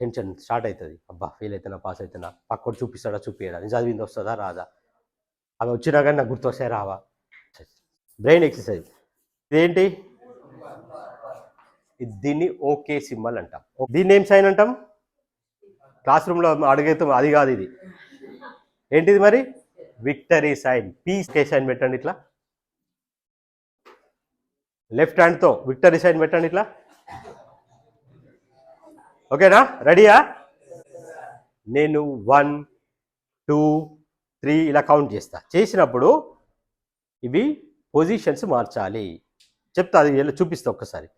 Tension start అవుతుంది. అబ్బా fail అవుతున్నా పాస్ అవుతున్నా పక్కడు చూపిస్తాడా చూపియడా నేను చదివింది వస్తుందా రాదా? అవి వచ్చినా కానీ నాకు గుర్తొస్తాయి రావా? బ్రెయిన్ ఎక్సర్సైజ్ ఇదేంటి? ఇది దీన్ని ఓకే సింబల్ అంటాం. దీన్ని ఏం సైన్ అంటాం? క్లాస్ రూమ్లో అడిగేతాం అది కాదు ఇది. ఏంటిది మరి? విక్టరీ సైన్ పీస్ కే సైన్ పెట్టండి ఇట్లా. లెఫ్ట్ హ్యాండ్తో విక్టరీ సైన్ పెట్టండి ఇట్లా. ఓకేనా? రెడీయా? నేను వన్ టూ త్రీ ఇలా కౌంట్ చేస్తా. చేసినప్పుడు ఇవి పొజిషన్స్ మార్చాలి. చెప్తా అది ఎలా చూపిస్తా ఒక్కసారి.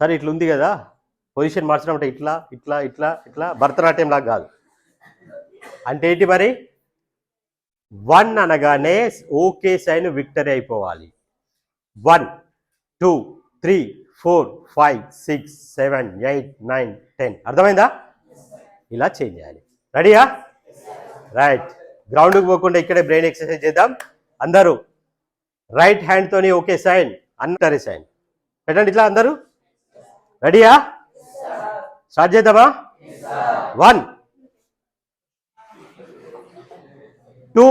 సరే ఇట్లా ఉంది కదా. పొజిషన్ మార్చడం అంటే ఇట్లా ఇట్లా ఇట్లా ఇట్లా భరతనాట్యం లాగా కాదు. అంటే ఏంటి మరి? వన్ అనగానే ఓకే సైన్ విక్టరీ అయిపోవాలి. One two three four five six seven eight nine ten. అర్థమైందా? ఇలా చేంజ్ చేయాలి. రెడీయా రైట్ గ్రౌండ్కి పోకుండా ఇక్కడే బ్రెయిన్ ఎక్సర్సైజ్ చేద్దాం. అందరూ రైట్ హ్యాండ్తోని ఓకే సైన్ అన్నరే సైన్ పెట్టండి ఇట్లా అందరూ. రెడీయా స్టార్ట్ చేద్దామా? One two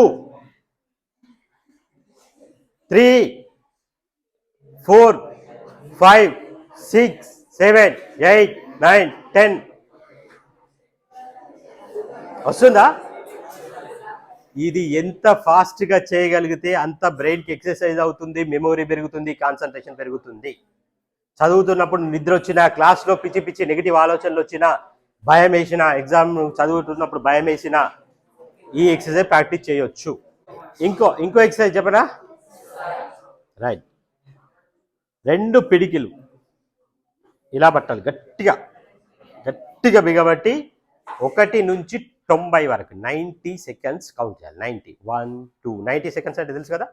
three four five six seven eight nine ten. వస్తుందా? ఇది ఎంత ఫాస్ట్గా చేయగలిగితే అంత బ్రెయిన్కి ఎక్సర్సైజ్ అవుతుంది మెమొరీ పెరుగుతుంది కాన్సన్ట్రేషన్ పెరుగుతుంది. చదువుతున్నప్పుడు నిద్ర వచ్చినా క్లాస్లో పిచ్చి పిచ్చి నెగిటివ్ ఆలోచనలు వచ్చినా భయం వేసిన ఎగ్జామ్ చదువుతున్నప్పుడు భయం వేసిన ఈ ఎక్సర్సైజ్ ప్రాక్టీస్ చేయొచ్చు. ఇంకో ఇంకో ఎక్సర్సైజ్ చెప్పనా? రైట్. రెండు పిడికిలు. ఇలా పట్టాలి గట్టిగా. గట్టిగా బిగబట్టి ఒకటి నుంచి తొంభై వరకు నైంటీ సెకండ్స్ కౌంట్ చేయాలి. Ninety one two ninety seconds అంటే తెలుసు కదా?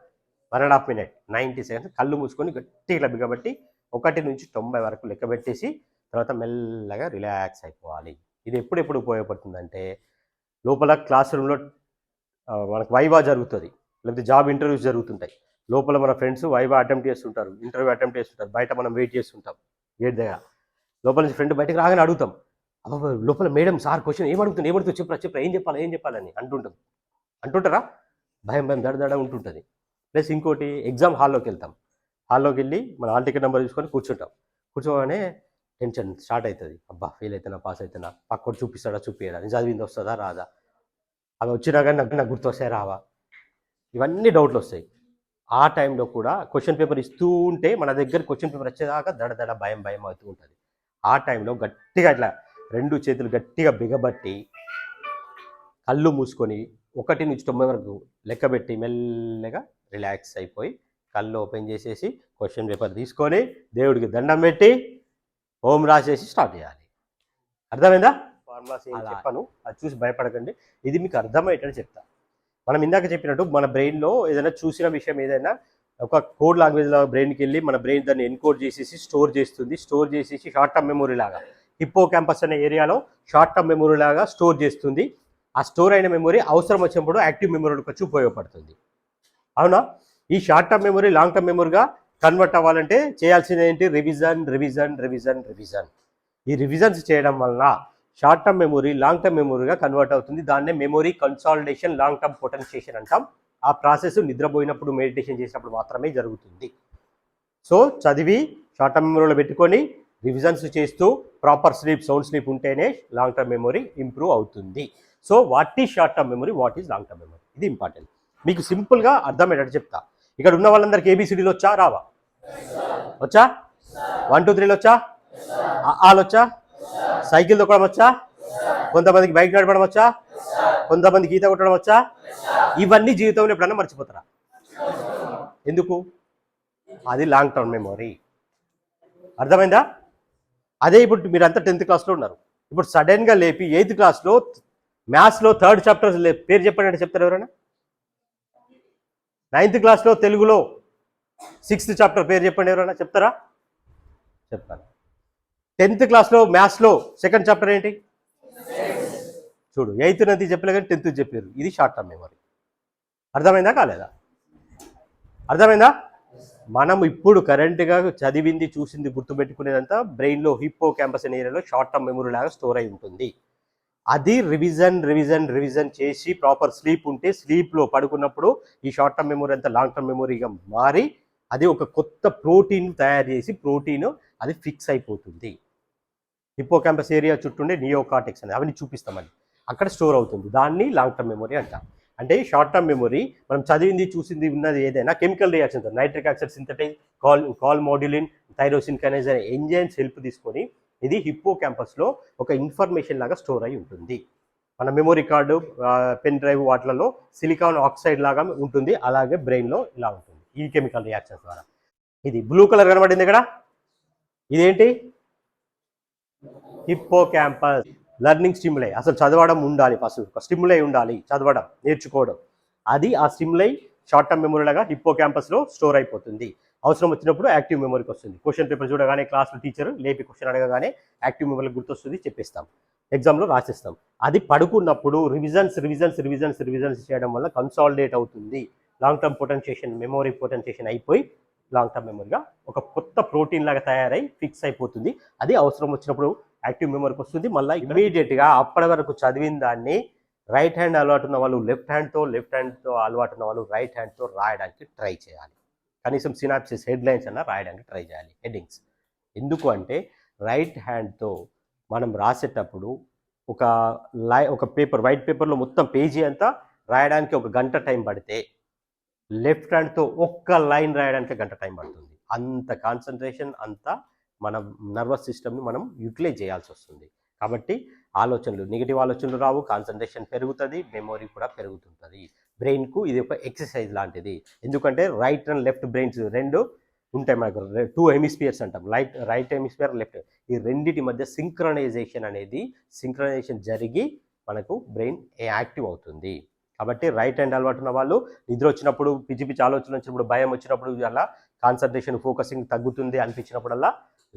One and half minute ninety seconds కళ్ళు మూసుకొని గట్టిగా బిగబట్టి ఒకటి నుంచి తొంభై వరకు లెక్క పెట్టేసి తర్వాత మెల్లగా రిలాక్స్ అయిపోవాలి. ఇది ఎప్పుడెప్పుడు ఉపయోగపడుతుందంటే లోపల క్లాస్ రూమ్లో మనకు వైవా జరుగుతుంది లేకపోతే జాబ్ ఇంటర్వ్యూస్ జరుగుతుంటాయి. లోపల మన ఫ్రెండ్స్ వైవా అటెంప్ట్ చేస్తుంటారు ఇంటర్వ్యూ అటెంప్ట్ చేస్తుంటారు బయట మనం వెయిట్ చేస్తుంటాం. గేట్ దగ్గర లోపల నుంచి ఫ్రెండ్ బయటకు రాగానే అడుగుతాం. అబ్బా లోపల మేడం సార్ క్వశ్చన్ ఏం అడుగుతుంది ఏం అడుగుతుంది చెప్పరా చెప్పరా ఏం చెప్పాలి ఏం చెప్పాలని అంటుంటాం. అంటుంటారా? భయం భయం దడ దడ ఉంటుంటుంది. ప్లస్ ఇంకోటి ఎగ్జామ్ హాల్లోకి వెళ్తాం. హాల్లోకి వెళ్ళి మన హాల్ టికెట్ నెంబర్ తీసుకొని కూర్చుంటాం. కూర్చోగానే టెన్షన్ స్టార్ట్ అవుతుంది అబ్బా ఫెయిల్ అవుతున్నా పాస్ అవుతున్నా పక్కడు చూపిస్తాడా చూపించడా నేను చదివింది వస్తుందా రాదా? అవి వచ్చినా కానీ నాకు నాకు గుర్తొస్తాయి రావా? ఇవన్నీ డౌట్లు వస్తాయి. ఆ టైంలో కూడా క్వశ్చన్ పేపర్ ఇస్తూ ఉంటే మన దగ్గర క్వశ్చన్ పేపర్ వచ్చేదాకా దడ దడ భయం భయం అవుతూ ఉంటుంది. ఆ టైంలో గట్టిగా ఇట్లా రెండు చేతులు గట్టిగా బిగబట్టి కళ్ళు మూసుకొని ఒకటి నుంచి తొంభై వరకు లెక్కబెట్టి మెల్లగా రిలాక్స్ అయిపోయి కళ్ళు ఓపెన్ చేసేసి క్వశ్చన్ పేపర్ తీసుకొని దేవుడికి దండం పెట్టి ఓం రాసేసి స్టార్ట్ చేయాలి. అర్థమైందా? ఫార్ములాస్. చెప్పను. అది చూసి భయపడకండి. ఇది మీకు అర్థమయ్యేటట్టు చెప్తా. మనం ఇందాక చెప్పినట్టు మన బ్రెయిన్లో ఏదైనా చూసిన విషయం ఏదైనా ఒక కోడ్ లాంగ్వేజ్లో బ్రెయిన్కి వెళ్ళి మన బ్రెయిన్ దాన్ని ఎన్కోడ్ చేసేసి స్టోర్ చేస్తుంది. స్టోర్ చేసేసి షార్ట్ టర్మ్ మెమొరీ లాగా. హిప్పో క్యాంపస్ అనే ఏరియాలో షార్ట్ టర్మ్ మెమొరీ లాగా స్టోర్ చేస్తుంది. ఆ స్టోర్ అయిన మెమొరీ అవసరం వచ్చినప్పుడు యాక్టివ్ మెమొరీకి వచ్చి ఉపయోగపడుతుంది. అవునా? ఈ short term memory long term మెమొరీగా convert అవ్వాలంటే చేయాల్సింది ఏంటి? రివిజన్ రివిజన్ రివిజన్ రివిజన్ ఈ రివిజన్స్ చేయడం వలన short term memory long term మెమొరీగా convert అవుతుంది. దాన్నే memory consolidation long term potentiation అంటాం. ఆ ప్రాసెస్ నిద్రపోయినప్పుడు మెడిటేషన్ చేసినప్పుడు మాత్రమే జరుగుతుంది. సో చదివి షార్ట్ టర్మ్ మెమొరీలో పెట్టుకొని రివిజన్స్ చేస్తూ ప్రాపర్ స్లీప్ సౌండ్ స్లీప్ ఉంటేనే లాంగ్ టర్మ్ మెమొరీ ఇంప్రూవ్ అవుతుంది. So what is short term memory what is long term memory ఇది ఇంపార్టెంట్ మీకు సింపుల్గా అర్థమయ్యేటట్టు చెప్తా. ఇక్కడ ఉన్న వాళ్ళందరికీ ఏబిసిడీలు వచ్చా? రావా? వచ్చా? వన్ టూ త్రీలు వచ్చా? ఆలు వచ్చా? సైకిల్ తొక్కడం వచ్చా? కొంతమందికి బైక్ నడపడం వచ్చా? కొంతమందికి ఈత కొట్టడం వచ్చా? ఇవన్నీ జీవితంలో ఎప్పుడన్నా మర్చిపోతారా? ఎందుకు? అది లాంగ్ టర్మ్ మెమొరీ అర్థమైందా? అదే ఇప్పుడు మీరంతా టెన్త్ క్లాస్లో ఉన్నారు. ఇప్పుడు సడన్గా లేపి ఎయిత్ క్లాస్లో మ్యాథ్స్లో థర్డ్ చాప్టర్స్ పేరు చెప్పండి అంటే చెప్తారు ఎవరైనా? నైన్త్ క్లాస్లో తెలుగులో సిక్స్త్ చాప్టర్ పేరు చెప్పండి ఎవరైనా చెప్తారా? చెప్తాను టెన్త్ క్లాస్లో మ్యాథ్స్లో సెకండ్ చాప్టర్ ఏంటి? చూడు ఎయిత్ నది చెప్పలే కానీ టెన్త్ చెప్పారు ఇది షార్ట్ టర్మ్ మెమరీ అర్థమైందా కాలేదా? అర్థమైందా? మనం ఇప్పుడు కరెంట్గా చదివింది చూసింది గుర్తుపెట్టుకునేదంతా బ్రెయిన్లో హిప్పో క్యాంపస్ అనే ఏరియాలో షార్ట్ టర్మ్ మెమరీ లాగా స్టోర్ అయి ఉంటుంది. అది రివిజన్ రివిజన్ రివిజన్ చేసి ప్రాపర్ స్లీప్ ఉంటే స్లీప్లో పడుకున్నప్పుడు ఈ షార్ట్ టర్మ్ మెమరీ అంతా లాంగ్ టర్మ్ మెమరీగా మారి అది ఒక కొత్త ప్రోటీన్ తయారు చేసి ప్రోటీన్ అది ఫిక్స్ అయిపోతుంది. హిప్పోకాంపస్ ఏరియా చుట్టూండే నియోకాటిక్స్ అని అవన్నీ చూపిస్తామని అక్కడ స్టోర్ అవుతుంది. దాన్ని లాంగ్ టర్మ్ మెమొరీ అంట. అంటే షార్ట్ టర్మ్ మెమొరీ మనం చదివింది చూసింది ఉన్నది ఏదైనా chemical reactions nitric oxide synthase call calmodulin tyrosine kinase అనే ఎంజైమ్స్ హెల్ప్ తీసుకొని ఇది హిప్పో క్యాంపస్లో ఒక ఇన్ఫర్మేషన్ లాగా స్టోర్ అయి ఉంటుంది. మన మెమొరీ కార్డు పెన్ డ్రైవ్ వాటిలలో సిలికాన్ ఆక్సైడ్ లాగా ఉంటుంది. అలాగే బ్రెయిన్లో ఇలా ఉంటుంది. ఈ కెమికల్ రియాక్షన్స్ ద్వారా. ఇది బ్లూ కలర్ కనబడింది ఇక్కడ. ఇదేంటి? Hippocampus learning stimuli. అసలు చదవడం ఉండాలి ఫస్ట్. ఒక ఉండాలి చదవడం నేర్చుకోవడం. అది ఆ స్టిమ్లై షార్ట్ టర్మ్ మెమొరీలాగా హిప్పో క్యాంపస్లో స్టోర్ అయిపోతుంది. అవసరం వచ్చినప్పుడు యాక్టివ్ మెమరీకి వస్తుంది. క్వశ్చన్ పేపర్ చూడగానే క్లాస్లో టీచర్ లేపి క్వశ్చన్ అడగగానే యాక్టివ్ మెమరీకి గుర్తొస్తుంది చెప్పేస్తాం. ఎగ్జామ్లో రాసేస్తాం. అది పడుకున్నప్పుడు రివిజన్స్ రివిజన్స్ రివిజన్స్ రివిజన్స్ చేయడం వల్ల కన్సాలిడేట్ అవుతుంది. Long term potentiation memory potentiation అయిపోయి లాంగ్ టర్మ్ మెమరీగా ఒక కొత్త ప్రోటీన్ లాగా తయారై ఫిక్స్ అయిపోతుంది. అది అవసరం వచ్చినప్పుడు యాక్టివ్ మెమరీకి వస్తుంది. మళ్ళీ ఇమీడియట్గా అప్పటి వరకు చదివిన దాన్ని రైట్ హ్యాండ్ అలవాటు ఉన్న వాళ్ళు లెఫ్ట్ హ్యాండ్తో లెఫ్ట్ హ్యాండ్తో అలవాటు ఉన్న వాళ్ళు రైట్ హ్యాండ్తో రాయడానికి ట్రై చేయాలి. కనీసం సినాప్సిస్ హెడ్లైన్స్ అన్న రాయడానికి ట్రై చేయాలి. హెడ్డింగ్స్. ఎందుకు అంటే రైట్ హ్యాండ్తో మనం రాసేటప్పుడు ఒక లై ఒక పేపర్ వైట్ పేపర్లో మొత్తం పేజీ అంతా రాయడానికి ఒక గంట టైం పడితే లెఫ్ట్ హ్యాండ్తో ఒక్క లైన్ రాయడానికి గంట టైం పడుతుంది. అంత కాన్సన్ట్రేషన్ అంత మన నర్వస్ సిస్టమ్ని మనం యూటిలైజ్ చేయాల్సి వస్తుంది. కాబట్టి ఆలోచనలు నెగిటివ్ ఆలోచనలు రావు కాన్సన్ట్రేషన్ పెరుగుతుంది మెమొరీ కూడా పెరుగుతుంటుంది. బ్రెయిన్కు ఇది ఒక ఎక్సర్సైజ్ లాంటిది. ఎందుకంటే రైట్ అండ్ లెఫ్ట్ బ్రెయిన్స్ రెండు ఉంటాయి మనకు. టూ హెమిస్పియర్స్ అంటాం. రైట్ రైట్ హెమిస్పియర్ లెఫ్ట్ ఈ రెండిటి మధ్య సింక్రనైజేషన్ అనేది సింక్రనైజేషన్ జరిగి మనకు బ్రెయిన్ యాక్టివ్ అవుతుంది. కాబట్టి రైట్ హ్యాండ్ అలవాటు ఉన్న వాళ్ళు నిద్ర వచ్చినప్పుడు పిచ్చి పిచ్చి ఆలోచన వచ్చినప్పుడు భయం వచ్చినప్పుడు అలా కాన్సన్ట్రేషన్ ఫోకసింగ్ తగ్గుతుంది అనిపించినప్పుడల్లా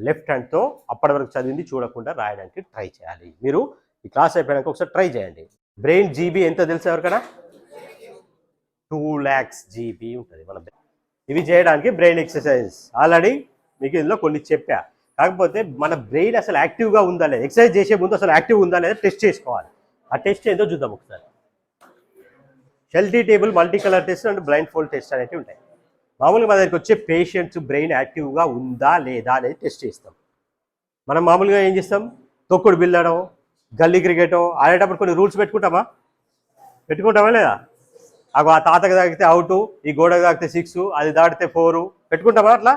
లెఫ్ట్ హ్యాండ్తో అప్పటి వరకు చదివింది చూడకుండా రాయడానికి ట్రై చేయాలి. మీరు ఈ క్లాస్ అయిపోయాక ఒకసారి ట్రై చేయండి. బ్రెయిన్ జీబీ ఎంత తెలుసు ఎవరికైనా? టూ ల్యాక్స్ జీబీ ఉంటుంది మన ఇవి చేయడానికి బ్రెయిన్ ఎక్సర్సైజ్. ఆల్రెడీ మీకు ఇందులో కొన్ని చెప్పా. కాకపోతే మన బ్రెయిన్ అసలు యాక్టివ్గా ఉందా లేదా? ఎక్సర్సైజ్ చేసే ముందు అసలు యాక్టివ్ ఉందా లేదా టెస్ట్ చేసుకోవాలి. ఆ టెస్ట్ ఏదో చూద్దాం ఒకసారి. Schulte table multi colour test and blindfold test అనేవి ఉంటాయి. మామూలుగా మన దగ్గరికి వచ్చే పేషెంట్స్ బ్రెయిన్ యాక్టివ్గా ఉందా లేదా అనేది టెస్ట్ చేస్తాం మనం మామూలుగా ఏం చేస్తాం? తొక్కుడు బిల్లడం గల్లీ క్రికెట్ ఆడేటప్పుడు కొన్ని రూల్స్ పెట్టుకుంటామా? పెట్టుకుంటామా లేదా? అగో ఆ తాతకి తాకితే అవుట్ ఈ గోడకు తాకితే సిక్స్ అది దాటితే ఫోరు పెట్టుకుంటామా అట్లా?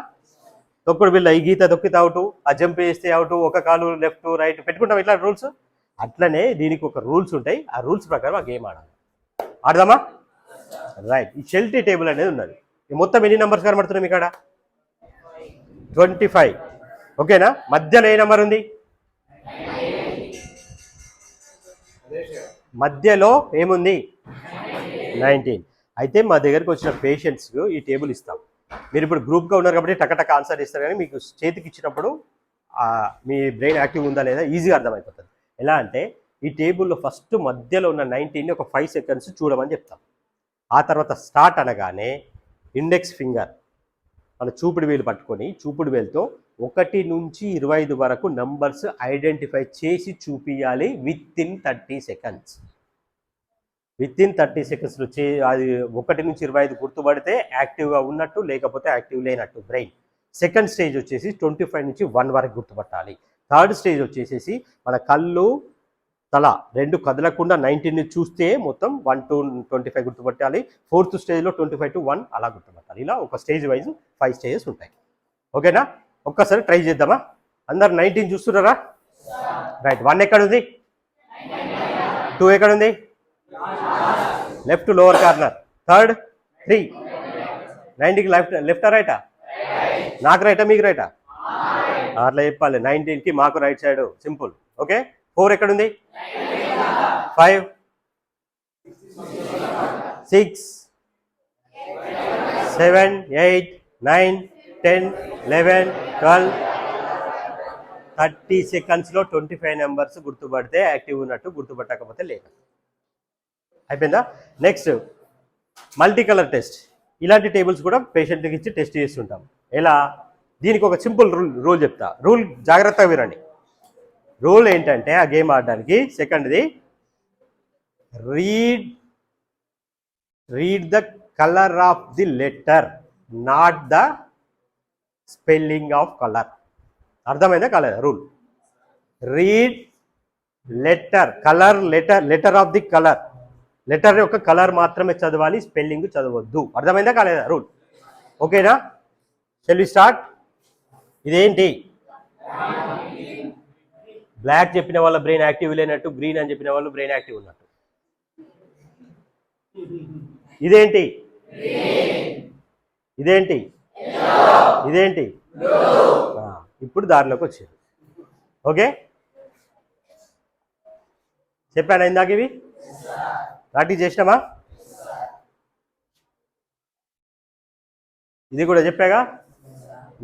తొక్కుడు బిల్ల ఈ గీత తొక్కితే అవుట్ ఆ జంప్ చేస్తే అవుట్ ఒక కాలు లెఫ్ట్ రైట్ పెట్టుకుంటాం ఇట్లా రూల్స్ అట్లనే దీనికి ఒక రూల్స్ ఉంటాయి. ఆ రూల్స్ ప్రకారం ఆ గేమ్ ఆడాలి. ఆడదామా? రైట్ ఈ షెల్టీ టేబుల్ అనేది ఉన్నది. మొత్తం ఎన్ని నెంబర్స్ కనబడుతున్నాయి ఇక్కడ ట్వంటీ ఫైవ్ ఓకేనా? మధ్యలో ఏ నెంబర్ ఉంది? మధ్యలో ఏముంది? నైన్టీన్ అయితే మా దగ్గరకు వచ్చిన పేషెంట్స్కి ఈ టేబుల్ ఇస్తాం. మీరు ఇప్పుడు గ్రూప్గా ఉన్నారు కాబట్టి టకటక ఆన్సర్ ఇస్తారు కానీ మీకు చేతికి ఇచ్చినప్పుడు మీ బ్రెయిన్ యాక్టివ్ ఉందా లేదా ఈజీగా అర్థమైపోతుంది. ఎలా అంటే ఈ టేబుల్లో ఫస్ట్ మధ్యలో ఉన్న నైన్టీన్ని ఒక ఫైవ్ సెకండ్స్ చూడమని చెప్తాం. ఆ తర్వాత స్టార్ట్ అనగానే ఇండెక్స్ ఫింగర్. మన చూపుడు వేలు పట్టుకొని చూపుడు వేలుతో ఒకటి నుంచి ఇరవై ఐదు వరకు నంబర్స్ ఐడెంటిఫై చేసి చూపించాలి within thirty seconds. Within thirty సెకండ్స్లో చే అది ఒకటి నుంచి ఇరవై ఐదు గుర్తుపడితే యాక్టివ్గా ఉన్నట్టు లేకపోతే యాక్టివ్ లేనట్టు బ్రెయిన్. సెకండ్ స్టేజ్ వచ్చేసి ట్వంటీ ఫైవ్ నుంచి వన్ వరకు గుర్తుపట్టాలి. థర్డ్ స్టేజ్ వచ్చేసేసి మన కళ్ళు తల రెండు కదలకుండా నైన్టీన్ని చూస్తే మొత్తం వన్ టు ట్వంటీ ఫైవ్ గుర్తుపట్టాలి ఫోర్త్ స్టేజ్లో ట్వంటీ ఫైవ్ టు వన్ అలా గుర్తుపట్టాలి ఇలా ఒక స్టేజ్ వైజ్ ఫైవ్ స్టేజెస్ ఉంటాయి ఓకేనా ఒక్కసారి ట్రై చేద్దామా అందరు నైన్టీన్ చూస్తున్నారా రైట్ వన్ ఎక్కడ ఉంది టూ ఎక్కడ ఉంది left lower corner third three నైన్టీకి left left రైటా నాకు రైటా మీకు రైటా అట్లా చెప్పాలి నైన్టీన్కి మాకు right side simple okay four ఎక్కడుంది? Five. Six. Seven eight nine ten eleven twelve. Thirty సెకండ్స్లో ట్వంటీ ఫైవ్ నెంబర్స్ గుర్తుపడితే యాక్టివ్ ఉన్నట్టు గుర్తుపట్టకపోతే లేదు. అయిపోయిందా? Next multi colour test. ఇలాంటి టేబుల్స్ కూడా పేషెంట్కి ఇచ్చి టెస్ట్ చేస్తుంటాం. ఎలా? దీనికి ఒక సింపుల్ రూల్ రూల్ చెప్తా. రూల్ జాగ్రత్తగా వినండి. రూల్ ఏంటంటే ఆ గేమ్ ఆడడానికి సెకండ్ది read read the colour of the letter not the spelling of colour. అర్థమైందా colour rule? Read letter colour letter letter of the colour. Letter యొక్క కలర్ మాత్రమే చదవాలి స్పెల్లింగ్ చదవద్దు. అర్థమైందా కాలేదా రూల్? ఓకేనా? Shall start? ఇదేంటి? బ్లాక్ చెప్పిన వాళ్ళ బ్రెయిన్ యాక్టివ్ లేనట్టు గ్రీన్ అని చెప్పిన వాళ్ళు బ్రెయిన్ యాక్టివ్ ఉన్నట్టు. ఇదేంటి? ఇదేంటి? ఇదేంటి? ఇప్పుడు దారిలోకి వచ్చారు. ఓకే? చెప్పాను ఇందాక ఇవి? ప్రాక్టీస్ చేసినామా? ఇది కూడా చెప్పాగా?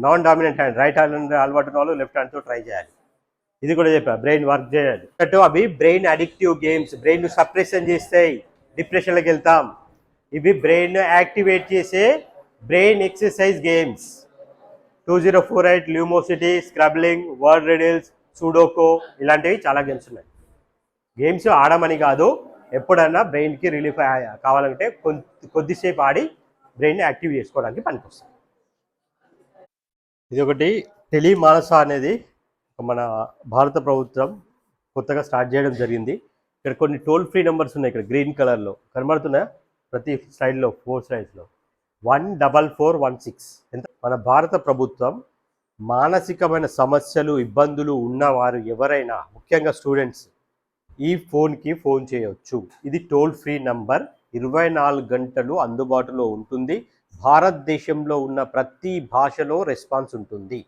Non dominant hand right hand అలవాటు వాళ్ళు లెఫ్ట్ హ్యాండ్తో ట్రై చేయాలి. ఇది కూడా చెప్పా బ్రెయిన్ వర్క్ చేయాలి. అటు అవి brain addictive games brain suppression చేస్తాయి డిప్రెషన్లోకి వెళ్తాం. ఇవి బ్రెయిన్ యాక్టివేట్ చేసే brain exercise games two zero four eight Lumosity scrabbling word riddles sudoku ఇలాంటివి చాలా గేమ్స్ ఉన్నాయి. గేమ్స్ ఆడమని కాదు ఎప్పుడన్నా బ్రెయిన్కి రిలీఫ్ కావాలంటే కొద్ది కొద్దిసేపు ఆడి బ్రెయిన్ యాక్టివ్ చేసుకోవడానికి పనికొస్తుంది. ఇది ఒకటి టెలిమానస అనేది మన భారత ప్రభుత్వం కొత్తగా స్టార్ట్ చేయడం జరిగింది. ఇక్కడ కొన్ని టోల్ ఫ్రీ నెంబర్స్ ఉన్నాయి ఇక్కడ గ్రీన్ కలర్లో. కనబడుతున్నాయా? ప్రతి స్లైడ్లో four స్లైడ్స్లో. One double four one six. ఎంత? మన భారత ప్రభుత్వం మానసికమైన సమస్యలు ఇబ్బందులు ఉన్నవారు ఎవరైనా ముఖ్యంగా స్టూడెంట్స్ ఈ ఫోన్కి ఫోన్ చేయవచ్చు ఇది టోల్ ఫ్రీ నంబర్. ఇరవై నాలుగు గంటలు అందుబాటులో ఉంటుంది. భారతదేశంలో ఉన్న ప్రతి భాషలో రెస్పాన్స్ ఉంటుంది.